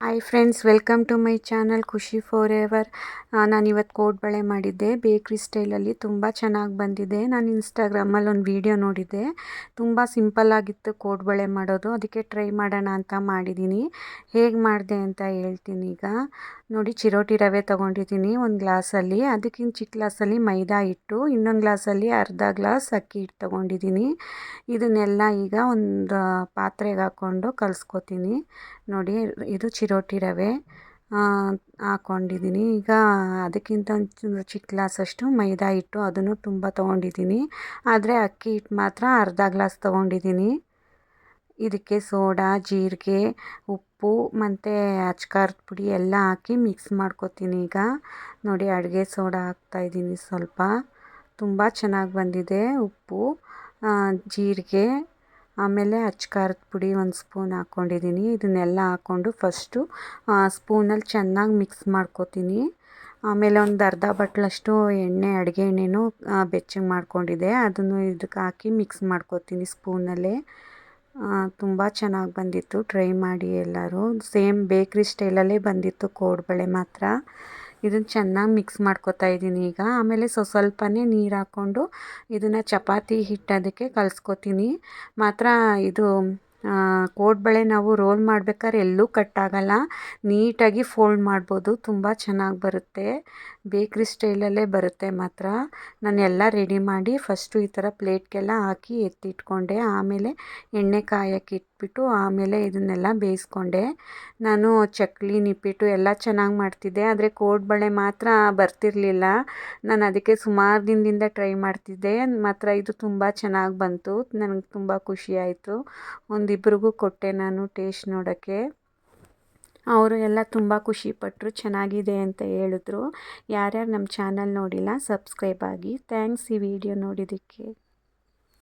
Hi friends welcome to my channel Khushi forever ನಾನಿವತ್ತು ಕೋಡ್ಬಳೆ ಮಾಡಿದ್ದೆ. ಬೇಕ್ರಿ ಸ್ಟೈಲಲ್ಲಿ ತುಂಬ ಚೆನ್ನಾಗಿ ಬಂದಿದೆ. ನಾನು ಇನ್ಸ್ಟಾಗ್ರಾಮಲ್ಲಿ ಒಂದು ವಿಡಿಯೋ ನೋಡಿದ್ದೆ. ತುಂಬ ಸಿಂಪಲ್ಲಾಗಿತ್ತು ಕೋಡ್ಬಳೆ ಮಾಡೋದು. ಅದಕ್ಕೆ ಟ್ರೈ ಮಾಡೋಣ ಅಂತ ಮಾಡಿದ್ದೀನಿ ಹೇಗೆ ಮಾಡಿದೆ ಅಂತ ಹೇಳ್ತೀನಿ ಈಗ. ನೋಡಿ, ಚಿರೋಟಿ ರವೆ ತೊಗೊಂಡಿದ್ದೀನಿ ಒಂದು ಗ್ಲಾಸಲ್ಲಿ ಅದಕ್ಕಿಂತ ಚಿಕ್ಕ ಗ್ಲಾಸಲ್ಲಿ ಮೈದಾ ಹಿಟ್ಟು, ಇನ್ನೊಂದು ಗ್ಲಾಸಲ್ಲಿ ಅರ್ಧ ಗ್ಲಾಸ್ ಅಕ್ಕಿ ಹಿಟ್ಟು ತೊಗೊಂಡಿದ್ದೀನಿ ಇದನ್ನೆಲ್ಲ ಈಗ ಒಂದು ಪಾತ್ರೆಗೆ ಹಾಕ್ಕೊಂಡು ಕಲಿಸ್ಕೊತೀನಿ. ನೋಡಿ, ಇದು ಚಿರೋಟಿ ರವೆ ಹಾಕ್ಕೊಂಡಿದ್ದೀನಿ ಈಗ ಅದಕ್ಕಿಂತ ಒಂದು ಚಿಕ್ಕ ಗ್ಲಾಸಷ್ಟು ಮೈದಾ ಹಿಟ್ಟು ಅದನ್ನು ತುಂಬ ತೊಗೊಂಡಿದ್ದೀನಿ. ಆದರೆ ಅಕ್ಕಿ ಹಿಟ್ಟು ಮಾತ್ರ ಅರ್ಧ ಗ್ಲಾಸ್ ತೊಗೊಂಡಿದ್ದೀನಿ. ಇದಕ್ಕೆ ಸೋಡಾ, ಜೀರಿಗೆ, ಉಪ್ಪು, ಮತ್ತು ಅಚ್ಕಾರದ ಪುಡಿ ಎಲ್ಲ ಹಾಕಿ ಮಿಕ್ಸ್ ಮಾಡ್ಕೊತೀನಿ ಈಗ. ನೋಡಿ, ಅಡುಗೆ ಸೋಡಾ ಹಾಕ್ತಾಯಿದ್ದೀನಿ ಸ್ವಲ್ಪ. ತುಂಬ ಚೆನ್ನಾಗಿ ಬಂದಿದೆ ಉಪ್ಪು ಜೀರಿಗೆ ಆಮೇಲೆ ಅಚ್ಕಾರದ ಪುಡಿ ಒಂದು ಸ್ಪೂನ್ ಹಾಕ್ಕೊಂಡಿದ್ದೀನಿ. ಇದನ್ನೆಲ್ಲ ಹಾಕ್ಕೊಂಡು ಫಸ್ಟು ಸ್ಪೂನಲ್ಲಿ ಚೆನ್ನಾಗಿ ಮಿಕ್ಸ್ ಮಾಡ್ಕೊತೀನಿ. ಆಮೇಲೆ ಒಂದು ಅರ್ಧ ಬಟ್ಲಷ್ಟು ಎಣ್ಣೆ, ಅಡುಗೆ ಎಣ್ಣೆನೂ ಬೆಚ್ಚಗೆ ಮಾಡ್ಕೊಂಡಿದ್ದೆ. ಅದನ್ನು ಇದಕ್ಕೆ ಹಾಕಿ ಮಿಕ್ಸ್ ಮಾಡ್ಕೊತೀನಿ ಸ್ಪೂನಲ್ಲೇ. ತುಂಬ ಚೆನ್ನಾಗಿ ಬಂದಿತ್ತು. ಟ್ರೈ ಮಾಡಿ ಎಲ್ಲರೂ. ಸೇಮ್ ಬೇಕ್ರಿ ಸ್ಟೈಲಲ್ಲೇ ಬಂದಿತ್ತು ಕೋಡ್ಬಳೆ ಮಾತ್ರ. ಇದನ್ನು ಚೆನ್ನಾಗಿ ಮಿಕ್ಸ್ ಮಾಡ್ಕೊತಾ ಇದ್ದೀನಿ ಈಗ. ಆಮೇಲೆ ಸ್ವಸ್ವಲ್ಪನೇ ನೀರು ಹಾಕ್ಕೊಂಡು ಇದನ್ನು ಚಪಾತಿ ಹಿಟ್ಟು ಅದಕ್ಕೆ ಕಲಿಸ್ಕೊತೀನಿ. ಮಾತ್ರ ಇದು ಕೋಡ್ಬಳೆ ನಾವು ರೋಲ್ ಮಾಡ್ಬೇಕಾದ್ರೆ ಎಲ್ಲೂ ಕಟ್ಟಾಗಲ್ಲ. ನೀಟಾಗಿ ಫೋಲ್ಡ್ ಮಾಡ್ಬೋದು. ತುಂಬ ಚೆನ್ನಾಗಿ ಬರುತ್ತೆ. ಬೇಕ್ರಿ ಸ್ಟೈಲಲ್ಲೇ ಬರುತ್ತೆ ಮಾತ್ರ. ನಾನು ಎಲ್ಲ ರೆಡಿ ಮಾಡಿ ಫಸ್ಟು ಈ ಥರ ಪ್ಲೇಟ್ಗೆಲ್ಲ ಹಾಕಿ ಎತ್ತಿಟ್ಕೊಂಡೆ. ಆಮೇಲೆ ಎಣ್ಣೆ ಕಾಯಕ್ಕೆ ಇಟ್ಬಿಟ್ಟು ಆಮೇಲೆ ಇದನ್ನೆಲ್ಲ ಬೇಯಿಸ್ಕೊಂಡೆ. ನಾನು ಚಕ್ಲಿ, ನಿಪ್ಪಿಟ್ಟು ಎಲ್ಲ ಚೆನ್ನಾಗಿ ಮಾಡ್ತಿದ್ದೆ. ಆದರೆ ಕೋಡ್ಬಳೆ ಮಾತ್ರ ಬರ್ತಿರಲಿಲ್ಲ. ನಾನು ಅದಕ್ಕೆ ಸುಮಾರು ದಿನದಿಂದ ಟ್ರೈ ಮಾಡ್ತಿದ್ದೆ. ಮಾತ್ರ ಇದು ತುಂಬ ಚೆನ್ನಾಗಿ ಬಂತು. ನನಗೆ ತುಂಬ ಖುಷಿಯಾಯಿತು ಒಂದಿಬ್ರಿಗೂ ಕೊಟ್ಟೆ ನಾನು ಟೇಸ್ಟ್ ನೋಡೋಕ್ಕೆ. ಅವರು ಎಲ್ಲ ತುಂಬ ಖುಷಿಪಟ್ಟರು ಚೆನ್ನಾಗಿದೆ ಅಂತ ಹೇಳಿದ್ರು. ಯಾರ್ಯಾರು ನಮ್ಮ ಚಾನಲ್ ನೋಡಿಲ್ಲ ಸಬ್ಸ್ಕ್ರೈಬ್ ಆಗಿ. ಥ್ಯಾಂಕ್ಸ್ ಈ ವಿಡಿಯೋ ನೋಡಿದ್ದಕ್ಕೆ.